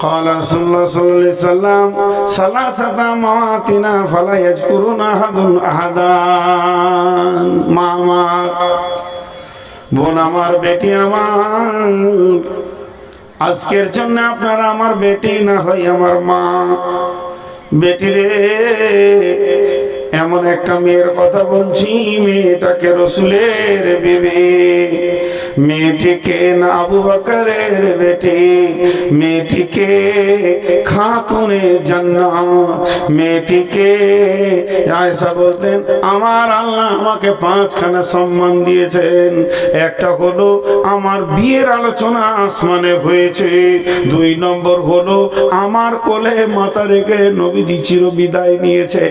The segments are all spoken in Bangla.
قال رسول الله صلى الله عليه وسلم ثلاثة مواتنا فلا يذكرون أحد أحدا মা আমার বোন আমার বেটি আমার আজকের জন্য আপনারা আমার বেটি না হয় আমার মা বেটি রে এমন একটা মেয়ের কথা বলছি মেয়েটাকে রসুলের বেবে মেয়েটিকে না আবু বকরের বেটি, মেয়েটিকে খাতুনে জান্নাত, মেয়েটিকে আয়সা বলতেন, আমার আল্লাহ আমাকে পাঁচখানা সম্মান দিয়েছেন। একটা হলো আমার বিয়ের আলোচনা আসমানে হয়েছে। দুই নম্বর হলো আমার কোলে মাথা রেখে নবীজি চির বিদায় নিয়েছে।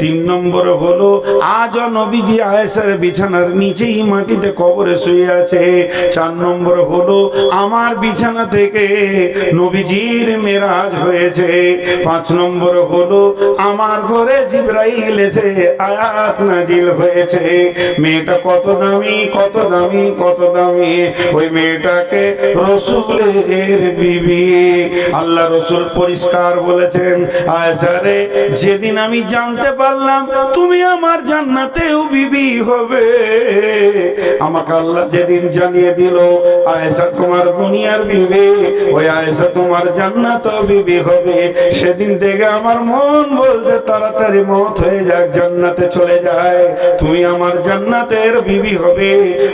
তিন নম্বর হলো আজও নবীজি আয়েসার বিছানার নিচেই মাটিতে কবরে শুয়ে আছে। চার নম্বর হলো, আমার বিছানা থেকে নবীজির মেরাজ হয়েছে। পাঁচ নম্বর হলো, আমার ঘরে জিব্রাইল এসে আয়াত নাজিল হয়েছে। মেয়েটা কত দামি কত দামি কত দামি। ওই মেয়েটাকে রসুলের বিবি। আল্লাহ রসুল পরিষ্কার বলেছেন আয়সারে যেদিন আমি জানতে পারলাম তুমি আমার জান্নাতেও বিবি হবে। আমাকে আল্লাহ যেদিন জানিয়ে দিল। আয়েশা তোমার দুনিয়ার বিবি ওই আয়েশা তোমার জান্নাত বিবি হবে। সেদিন থেকে আমার মন বলছে, তাড়াতাড়ি মত হয়ে যাক, জান্নাতে চলে যায় তুমি আমার জান্নাতের বিবি হবে।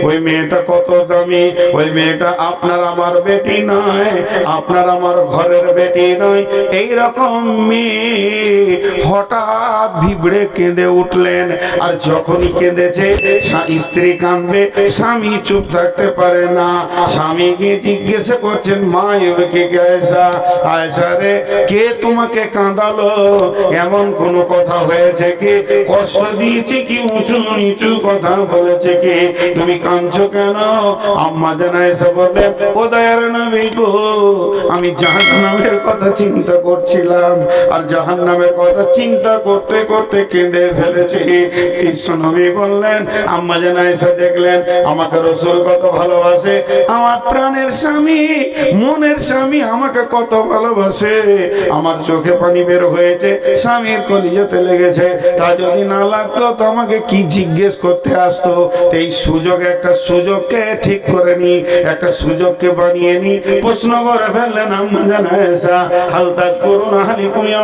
ওই মেয়েটা কত দামি, ওই মেয়েটা আপনার আমার বেটি নয়, আপনার আমার ঘরের বেটি নয়। এই রকম মেয়ে হঠাৎ ভিবড়ে কেঁদে উঠলেন, আর যখনই কেঁদেছে স্ত্রী কাঁদবে, স্বামী চুপ থাকতে পারে না। স্বামী গিয়ে জিজ্ঞেস করছেন, মা এবারে কে আয়সা আয়সা রে, কে তোমাকে কাঁদালো? এমন কোন কথা হয়েছে কি? কষ্ট কি? উঁচু নিচু কথা বলেছে কি? তুমি কাঁদছো কেন? আম্মা বললেন, ও দয়ার নবী গো, আমি জাহান নামের কথা চিন্তা করছিলাম, আর জাহান নামের কথা চিন্তা করতে করতে কেঁদে ফেলেছি। ঈশ্বর নবী বললেন, আম্মা জানাইসা দেখলেন, আমাকে রসুল কত ভালোবাসে। আমার প্রাণের স্বামী মনের স্বামী আমাকে কত ভালোবাসে। আমার চোখে পানি বের হয়েছে, স্বামীর কলিজাতে লেগেছে। তা যদি না লাগতো তো আমাকে কি জিজ্ঞেস করতে আসতো? এই সুযোগ, একটা সুযোগকে ঠিক করে নি, একটা সুযোগকে বানিয়ে নি। প্রশ্ন করে ফেললেন আম্মা জানাইসা হালতাজ করুন হানি কুমিয়া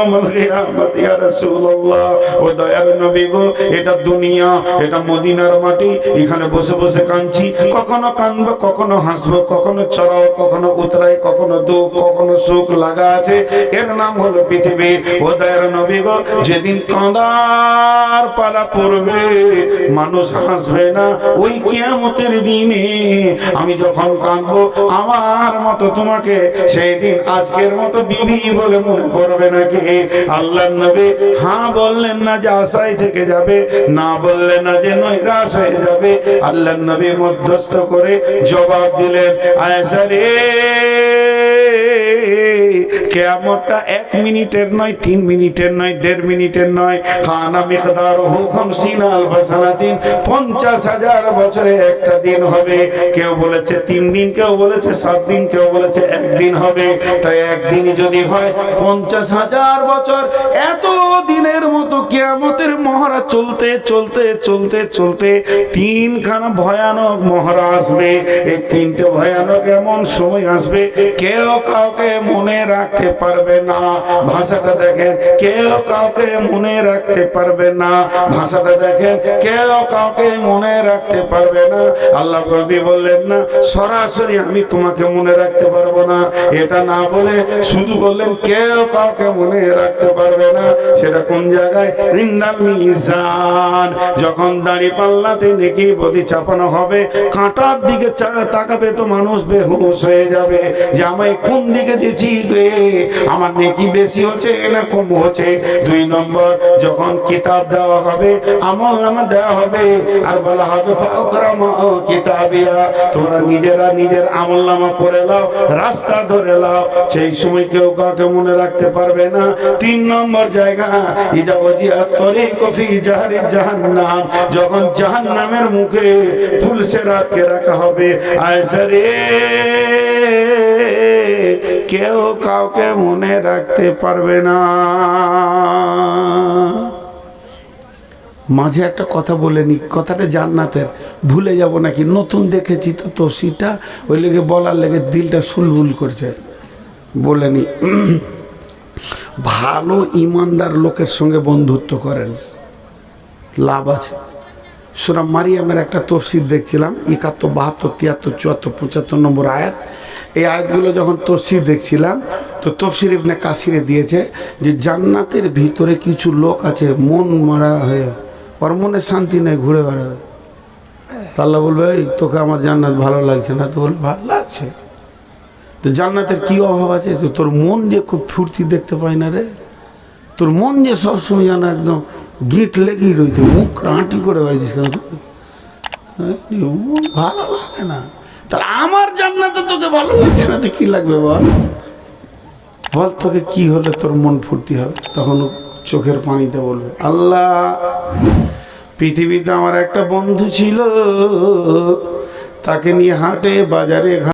ও দয়ার নবী গো, এটা দুনিয়া, এটা মদিনার মাটি, এখানে বসে বসে কাঁদছি। কখনো কাঁদবো, কখনো হাসবো, কখনো চড়াও, কখনো উতরাই, কখনো দুঃখ, কখনো সুখ লাগা আছে। এর নাম হলো পৃথিবী। ও দয়ার নবী গো, যেদিন কাঁদার পালা পড়বে, মানুষ হাসবে না। ওই কিয়ামতের দিনে আমি যখন কাঁদবো, আমার মতো তোমাকে সেই দিন আজকের মতো বিবি বলে মনে করবে নাকি? আল্লাহ নবী হ্যাঁ বললেন না যে আশায় থেকে যাবে, না বললেন না যে নৈরাশ হয়ে যাবে। আল্লাহ নবী মধ্যস্থ করে জবাব দিলেন আয়সা রে। কেয়ামতটা এক মিনিটের নয়, তিন মিনিটের নয়, দেড় মিনিটের নয়। খানা মিকদার হুকম সিনাল বাসানাদিন পঞ্চাশ হাজার বছরে একটা দিন হবে। কেউ বলেছে তিন দিন, কেউ বলেছে সাত দিন, কেউ বলেছে একদিন হবে। তাই যদি হয়, পঞ্চাশ হাজার বছর এত দিনের মতো কেয়ামতের মহড়া চলতে চলতে চলতে চলতে তিনখানা ভয়ানক মহড়া আসবে। এই তিনটে ভয়ানক এমন সময় আসবে, কেউ কাউকে মনে রাখতে পারবে না। ভাষাটা দেখেন, কেউ কাউকে মনে রাখতে পারবে না। ভাষাটা দেখেন, কেউ কাউকে মনে রাখতে পারবে না। আল্লাহ নবী বললেন, না, সরাসরি আমি তোমাকে মনে রাখতে পারব না। এটা না বলে শুধু বললেন, কেউ কাউকে মনে রাখতে পারবে না। সেটা কোন জায়গায়? ইন্দাল মিজান। যখন দাড়ি পাল্লাতে নেকি বদি চাপানো হবে, কাঁটার দিকে তাকাবে তো মানুষ বেহুশ হয়ে যাবে। আমায় কোন দিকে দিয়েছি রে আমার নেকি বেশি হচ্ছে না কম হচ্ছে? দুই নম্বর, যখন কিতাব দেওয়া হবে, আমল নামা দেওয়া হবে, আর বলা হবে তোমরা নিজেরা নিজের আমল নামা লাও রাস্তা ধরে লাও সেই সময় কেউ কাউকে মনে রাখতে পারবে না। তিন নম্বর জায়গা, ইজা ওজিয়া তরে কফি জাহারি জাহান্নাম যখন জাহান্নামের মুখে পুলসে রাতকে রাখা হবে। আয়সা রে কেউ কাউকে মনে রাখতে পারবে না। মাঝে একটা কথা বলে নি, কথাটা জান্নাতের। ভুলে যাব নাকি? নতুন দেখেছি তো তফসিটা ওই লেগে বলার লেগে দিলটা সুলবুল করছে। বলে নি, ভালো ইমানদার লোকের সঙ্গে বন্ধুত্ব করেন। লাভ আছে। সুরা মারিয়ামের একটা তফসির দেখছিলাম, একাত্তর, বাহাত্তর, তিয়াত্তর, চুয়াত্তর, পঁচাত্তর নম্বর আয়াত। এই আয়াতগুলো যখন তফসির দেখছিলাম তো তফসির ইবনে কাসিরে দিয়েছে যে জান্নাতের ভিতরে কিছু লোক আছে মন মারা হয়ে ওর মনে শান্তি নেই ঘুরে বেড়াবে। তাল্লা বলবে এই তোকে আমার জান্নাত ভালো লাগছে না। তো বলবে ভালো লাগছে? তো জান্নাতের কি অভাব আছে? তো তোর মন যে খুব ফুর্তি দেখতে পাই না রে। তোর মন যে সবসময় যেন একদম গিট লেগেই রয়েছে মুখ আঁটি করে বেড়েছিস কেন? হ্যাঁ, ভালো লাগে না। আমার জান্নাতে তোকে ভালো লাগছে না, তো কি লাগবে বল? বল তোকে কি হলে তোর মন ফুর্তি হবে? তখন চোখের পানিতে বলবে, আল্লাহ, পৃথিবীতে আমার একটা বন্ধু ছিল। তাকে নিয়ে হাটে, বাজারে